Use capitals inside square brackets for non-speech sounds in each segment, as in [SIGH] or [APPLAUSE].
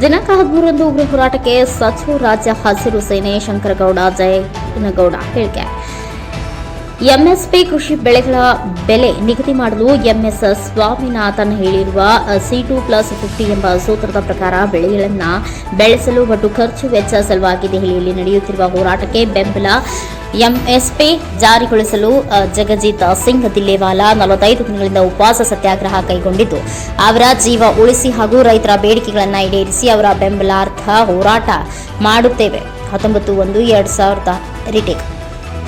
ದಿನಾಂಕ ಹದಿಮೂರರಂದು ಉಗ್ರ ಹೋರಾಟಕ್ಕೆ ಸಚಿವ ರಾಜ್ಯ ಹಸಿರು ಸೇನೆ ಶಂಕರಗೌಡ ಜಯನಗೌಡ ಹೇಳಿಕೆ. ಎಂಎಸ್ಪಿ ಕೃಷಿ ಬೆಳೆಗಳ ಬೆಲೆ ನಿಗದಿ ಮಾಡಲು ಎಂಎಸ್ ಸ್ವಾಮಿನಾಥನ್ ಹೇಳಿರುವ ಸಿ ಟು ಪ್ಲಸ್ ಫಿಫ್ಟಿ ಎಂಬ ಸೂತ್ರದ ಪ್ರಕಾರ ಬೆಳೆಗಳನ್ನು ಬೆಳೆಸಲು ಒಟ್ಟು ಖರ್ಚು ವೆಚ್ಚ ಸಲುವಾಗಿ ದೆಹಲಿಯಲ್ಲಿ ನಡೆಯುತ್ತಿರುವ ಹೋರಾಟಕ್ಕೆ ಬೆಂಬಲ ಎಂಎಸ್ಪಿ ಜಾರಿಗೊಳಿಸಲು ಜಗಜಿತ್ ಸಿಂಗ್ ದಿಲ್ಲೇವಾಲಾ ನಲವತ್ತೈದು ದಿನಗಳಿಂದ ಉಪವಾಸ ಸತ್ಯಾಗ್ರಹ ಕೈಗೊಂಡಿದ್ದು, ಅವರ ಜೀವ ಉಳಿಸಿ ಹಾಗೂ ರೈತರ ಬೇಡಿಕೆಗಳನ್ನು ಈಡೇರಿಸಿ ಅವರ ಬೆಂಬಲಾರ್ಥ ಹೋರಾಟ ಮಾಡುತ್ತೇವೆ. ಹತ್ತೊಂಬತ್ತು ಒಂದು ಎರಡು ಸಾವಿರದ ರಿಟೇಕ್.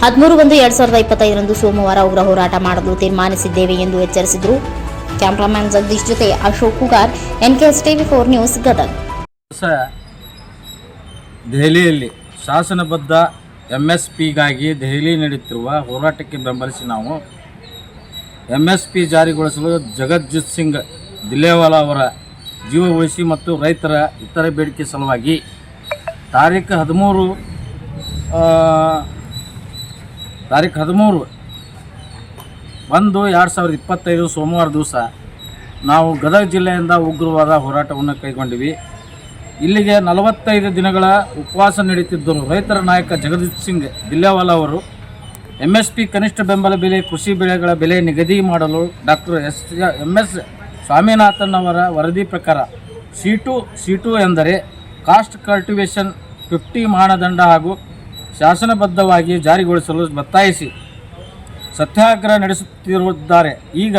ಹದಿಮೂರು ಒಂದು ಎರಡ್ ಸಾವಿರದ ಇಪ್ಪತ್ತೈದರಂದು ಸೋಮವಾರ ಉಗ್ರ ಹೋರಾಟ ಮಾಡಲು ತೀರ್ಮಾನಿಸಿದ್ದೇವೆ ಎಂದು ಎಚ್ಚರಿಸಿದರು ಕ್ಯಾಮರಾಮ್ಯಾನ್ ಜಗದೀಶ್ ಜೊತೆ Ashok Kugar, NKS TV four news Gadag. ದೆಹಲಿಯಲ್ಲಿ ಶಾಸನಬದ್ಧ ಎಂ ಎಸ್ ಪಿಗಾಗಿ ದೆಹಲಿ ನಡೆಯುತ್ತಿರುವ ಹೋರಾಟಕ್ಕೆ ಬೆಂಬಲಿಸಿ ನಾವು ಎಂ ಎಸ್ ಪಿ ಜಾರಿಗೊಳಿಸಲು ಜಗಜ್ಜಿತ್ ಸಿಂಗ್ ದಿಲೇವಾಲಾ ಅವರ ಜೀವ ಉಳಿಸಿ ಮತ್ತು ರೈತರ ಇತರ ಬೇಡಿಕೆ ಸಲುವಾಗಿ ತಾರೀಖು ಹದಿಮೂರು ತಾರೀಖು ಹದಿಮೂರು ಒಂದು ಎರಡು ಸಾವಿರದ ಇಪ್ಪತ್ತೈದು ಸೋಮವಾರ ದಿವಸ ನಾವು ಗದಗ ಜಿಲ್ಲೆಯಿಂದ ಉಗ್ರವಾದ ಹೋರಾಟವನ್ನು ಕೈಗೊಂಡಿವಿ. ಇಲ್ಲಿಗೆ ನಲವತ್ತೈದು ದಿನಗಳ ಉಪವಾಸ ನಡೀತಿದ್ದರು ರೈತರ ನಾಯಕ ಜಗದೀಶ್ ಸಿಂಗ್ ದಿಲ್ಲೇವಾಲ ಅವರು ಎಂ ಎಸ್ ಪಿ ಕನಿಷ್ಠ ಬೆಂಬಲ ಬೆಲೆ, ಕೃಷಿ ಬೆಳೆಗಳ ಬೆಲೆ ನಿಗದಿ ಮಾಡಲು doctor S M S Swaminathan ಅವರ ವರದಿ ಪ್ರಕಾರ ಸಿ ಟು ಸಿ ಟು ಎಂದರೆ ಕಾಸ್ಟ್ ಕಲ್ಟಿವೇಷನ್, ಫಿಫ್ಟಿ ಮಾನದಂಡ ಹಾಗೂ ಶಾಸನಬದ್ಧವಾಗಿ ಜಾರಿಗೊಳಿಸಲು ಒತ್ತಾಯಿಸಿ. ಸತ್ಯಾಗ್ರಹ ನಡೆಸುತ್ತಿರುತ್ತಾರೆ ಈಗ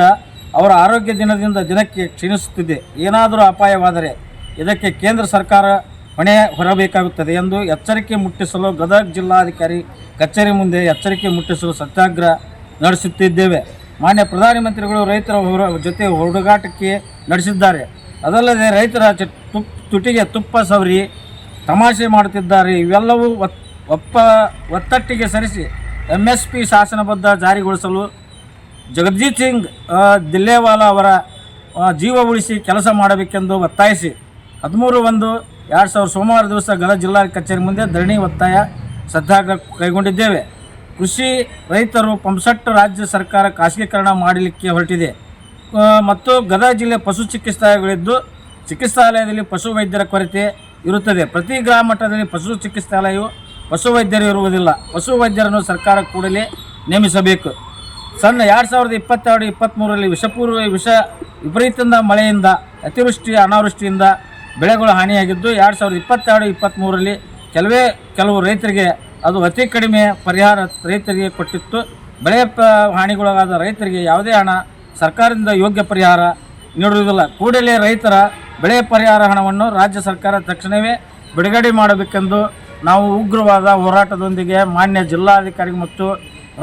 ಅವರ ಆರೋಗ್ಯ ದಿನದಿಂದ ದಿನಕ್ಕೆ ಕ್ಷೀಣಿಸುತ್ತಿದೆ. ಏನಾದರೂ ಅಪಾಯವಾದರೆ ಇದಕ್ಕೆ ಕೇಂದ್ರ ಸರ್ಕಾರ ಹೊಣೆ ಹೊರಬೇಕಾಗುತ್ತದೆ ಎಂದು ಎಚ್ಚರಿಕೆ ಮುಟ್ಟಿಸಲು ಗದಗ ಜಿಲ್ಲಾಧಿಕಾರಿ ಕಚೇರಿ ಮುಂದೆ ಎಚ್ಚರಿಕೆ ಮುಟ್ಟಿಸಲು ಸತ್ಯಾಗ್ರಹ ನಡೆಸುತ್ತಿದ್ದೇವೆ. ಮಾನ್ಯ ಪ್ರಧಾನಮಂತ್ರಿಗಳು ರೈತರ ಜೊತೆ ಹುಡುಗಾಟಕ್ಕೆ ನಡೆಸಿದ್ದಾರೆ. ಅದಲ್ಲದೆ ರೈತರ ತುಟಿಗೆ ತುಪ್ಪ ಸವರಿ ತಮಾಷೆ ಮಾಡುತ್ತಿದ್ದಾರೆ. ಇವೆಲ್ಲವೂ ಒಪ್ಪ ಒತ್ತಟ್ಟಿಗೆ ಸರಿಸಿ ಎಂ ಎಸ್ ಪಿ ಶಾಸನಬದ್ಧ ಜಾರಿಗೊಳಿಸಲು ಜಗಜಿತ್ ಸಿಂಗ್ ದಿಲ್ಲೇವಾಲಾ ಅವರ ಜೀವ ಉಳಿಸಿ ಕೆಲಸ ಮಾಡಬೇಕೆಂದು ಒತ್ತಾಯಿಸಿ. ಹದಿಮೂರು ಒಂದು ಎರಡು ಸಾವಿರ ಸೋಮವಾರ ದಿವಸ ಗದಗ ಜಿಲ್ಲಾ ಕಚೇರಿ ಮುಂದೆ ಧರಣಿ ಒತ್ತಾಯ ಸತ್ಯಾಗ್ರಹ ಕೈಗೊಂಡಿದ್ದೇವೆ. ಕೃಷಿ ರೈತರು ಪಂಪ್ಸೆಟ್ ರಾಜ್ಯ ಸರ್ಕಾರ ಖಾಸಗೀಕರಣ ಮಾಡಲಿಕ್ಕೆ ಹೊರಟಿದೆ. ಮತ್ತು ಗದಗ ಜಿಲ್ಲೆ ಪಶು ಚಿಕಿತ್ಸಾಲಯಗಳಿದ್ದು ಚಿಕಿತ್ಸಾಲಯದಲ್ಲಿ ಪಶು ವೈದ್ಯರ ಕೊರತೆ ಇರುತ್ತದೆ. ಪ್ರತಿ ಗ್ರಾಮ ಮಟ್ಟದಲ್ಲಿ ಪಶು ಚಿಕಿತ್ಸಾಲಯವು ಪಶು ವೈದ್ಯರು ಇರುವುದಿಲ್ಲ. ಪಶು ವೈದ್ಯರನ್ನು ಸರ್ಕಾರ ಕೂಡಲೇ ನೇಮಿಸಬೇಕು. ಸಣ್ಣ ಎರಡು ಸಾವಿರದ ಇಪ್ಪತ್ತೆರಡು ಇಪ್ಪತ್ತ್ಮೂರರಲ್ಲಿ ವಿಷಪೂರ್ವ ವಿಷ ವಿಪರೀತದ ಮಳೆಯಿಂದ, ಅತಿವೃಷ್ಟಿ, ಅನಾವೃಷ್ಟಿಯಿಂದ ಬೆಳೆಗಳು ಹಾನಿಯಾಗಿದ್ದು ಎರಡು ಸಾವಿರದ ಇಪ್ಪತ್ತೆರಡು ಇಪ್ಪತ್ತ್ಮೂರರಲ್ಲಿ ಕೆಲವೇ ಕೆಲವು ರೈತರಿಗೆ ಅದು ಅತಿ ಕಡಿಮೆ ಪರಿಹಾರ ರೈತರಿಗೆ ಕೊಟ್ಟಿತ್ತು. ಬೆಳೆ ಪ ಹಾನಿಗೊಳಗಾದ ರೈತರಿಗೆ ಯಾವುದೇ ಹಣ ಸರ್ಕಾರದಿಂದ ಯೋಗ್ಯ ಪರಿಹಾರ ನೀಡುವುದಿಲ್ಲ. ಕೂಡಲೇ ರೈತರ ಬೆಳೆ ಪರಿಹಾರ ಹಣವನ್ನು ರಾಜ್ಯ ಸರ್ಕಾರ ತಕ್ಷಣವೇ ಬಿಡುಗಡೆ ಮಾಡಬೇಕೆಂದು ನಾವು ಉಗ್ರವಾದ ಹೋರಾಟದೊಂದಿಗೆ ಮಾನ್ಯ ಜಿಲ್ಲಾಧಿಕಾರಿ ಮತ್ತು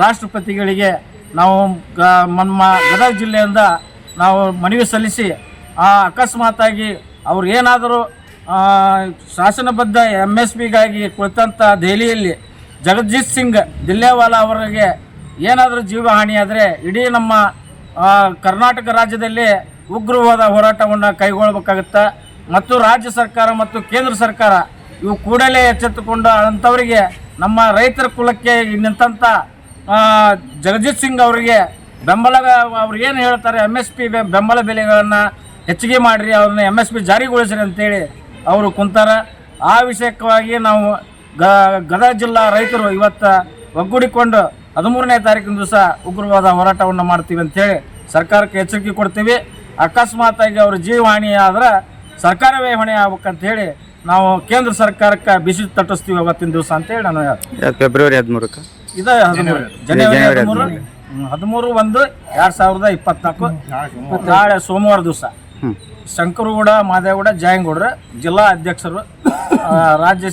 ರಾಷ್ಟ್ರಪತಿಗಳಿಗೆ ನಾವು ನಮ್ಮ ಗದಗ ಜಿಲ್ಲೆಯಿಂದ ನಾವು ಮನವಿ ಸಲ್ಲಿಸಿ ಆ ಅಕಸ್ಮಾತಾಗಿ ಅವ್ರು ಏನಾದರೂ ಶಾಸನಬದ್ಧ ಎಂ ಎಸ್ ಪಿಗಾಗಿ ಕುಳಿತಂಥ ದೆಹಲಿಯಲ್ಲಿ ಜಗಜಿತ್ ಸಿಂಗ್ ದಿಲ್ಲೇವಾಲಾ ಅವರಿಗೆ ಏನಾದರೂ ಜೀವಹಾನಿಯಾದರೆ ಇಡೀ ನಮ್ಮ ಕರ್ನಾಟಕ ರಾಜ್ಯದಲ್ಲಿ ಉಗ್ರವಾದ ಹೋರಾಟವನ್ನು ಕೈಗೊಳ್ಳಬೇಕಾಗುತ್ತೆ ಮತ್ತು ರಾಜ್ಯ ಸರ್ಕಾರ ಮತ್ತು ಕೇಂದ್ರ ಸರ್ಕಾರ ಇವು ಕೂಡಲೇ ಎಚ್ಚೆತ್ತುಕೊಂಡು ಅಂಥವರಿಗೆ, ನಮ್ಮ ರೈತರ ಕುಲಕ್ಕೆ ನಿಂತಂಥ ಜಗಜಿತ್ ಸಿಂಗ್ ಅವರಿಗೆ ಬೆಂಬಲ, ಅವ್ರು ಏನು ಹೇಳ್ತಾರೆ ಎಂ ಎಸ್ ಪಿ ಬೆಂಬಲ ಬೆಲೆಗಳನ್ನು ಹೆಚ್ಚಿಗೆ ಮಾಡಿರಿ ಅವ್ರನ್ನ ಎಂ ಎಸ್ ಪಿ ಜಾರಿಗೊಳಿಸ್ರಿ ಅಂತೇಳಿ ಅವರು ಕುಂತಾರ. ಆ ವಿಷಯಕ್ಕಾಗಿ ನಾವು ಗ ಗದಗ ಜಿಲ್ಲಾ ರೈತರು ಇವತ್ತು ಒಗ್ಗೂಡಿಕೊಂಡು ಹದಿಮೂರನೇ ತಾರೀಕಿನ ದಿವಸ ಉಗ್ರವಾದ ಹೋರಾಟವನ್ನು ಮಾಡ್ತೀವಿ ಅಂತೇಳಿ ಸರ್ಕಾರಕ್ಕೆ ಎಚ್ಚರಿಕೆ ಕೊಡ್ತೀವಿ. ಅಕಸ್ಮಾತಾಗಿ ಅವ್ರ ಜೀವ ಹಾನಿ ಆದ್ರೆ ಸರ್ಕಾರವೇ ಹೊಣೆ ಆಗ್ಬೇಕಂತ ಹೇಳಿ ನಾವು ಕೇಂದ್ರ ಸರ್ಕಾರಕ್ಕೆ ಬಿಸಿ ತಟ್ಟಿಸ್ತೀವಿ ಅವತ್ತಿನ ದಿವಸ ಅಂತೇಳಿ ನಾನು ಫೆಬ್ರವರಿ ಹದಿಮೂರಕ್ಕೆ? ಇದು ಹದಿಮೂರು ಜನವರಿ ಹದಿಮೂರು. ಹದಿಮೂರು ಒಂದು ಎರಡ್ ಸಾವಿರದ ಇಪ್ಪತ್ನಾಲ್ಕು. ನಾಳೆ ಸೋಮವಾರ ದಿವಸ. ಶಂಕರಗೌಡ ಮಾದೇಗೌಡ ಜಾಯಂಗೌಡ್ರ ಜಿಲ್ಲಾ ಅಧ್ಯಕ್ಷರು [COUGHS] ರಾಜ್ಯ